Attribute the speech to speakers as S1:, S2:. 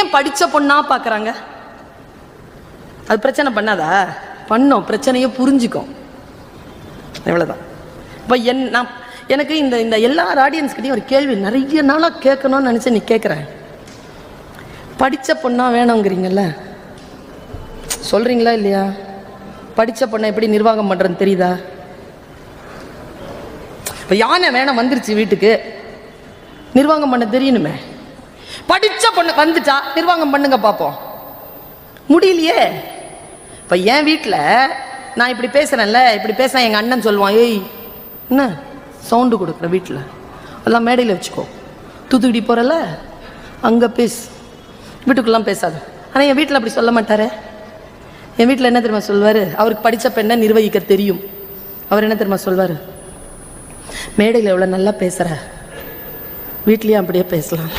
S1: ஏன் படித்த பொண்ணா பார்க்குறாங்க அது பிரச்சனை பண்ணாதா? பண்ணோம். பிரச்சனையை புரிஞ்சுக்கும். இவ்வளவுதான். இப்போ என் நான் எனக்கு இந்த இந்த எல்லா ஆடியன்ஸ்கிட்டையும் ஒரு கேள்வி நிறைய நாளாக கேட்கணும்னு நினச்சி நீ கேட்குறேன் படித்த பொண்ணா வேணுங்கிறீங்கல்ல சொல்கிறீங்களா இல்லையா? படித்த பொண்ணை எப்படி நிர்வாகம் பண்ணுறதுன்னு தெரியுதா? இப்போ யானை வேணாம் வந்துருச்சு வீட்டுக்கு. நிர்வாகம் பண்ண தெரியணுமே. படித்த பொண்ணு வந்துட்டா நிர்வாகம் பண்ணுங்க பார்ப்போம் முடியலையே. இப்போ என் வீட்டில் நான் இப்படி பேசுகிறேன்ல இப்படி பேசுகிறேன் எங்கள் அண்ணன் சொல்லுவான் ஏய் என்ன சவுண்டு கொடுக்குற வீட்டில் எல்லாம் மேடையில் வச்சுக்கோ. தூத்துக்குடி போகிறல அங்கே பேசு. வீட்டுக்குள்ளலாம் பேசாது. ஆனால் என் வீட்டில் அப்படி சொல்ல மாட்டாரே. என் வீட்டில் என்ன தெரியுமா சொல்வார் அவருக்கு படித்த பெண்ணை நிர்வகிக்க தெரியும். அவர் என்ன தெரியுமா சொல்வார் மேடையில் எவ்வளோ நல்லா பேசுகிற வீட்லேயும் அப்படியே பேசலாம்.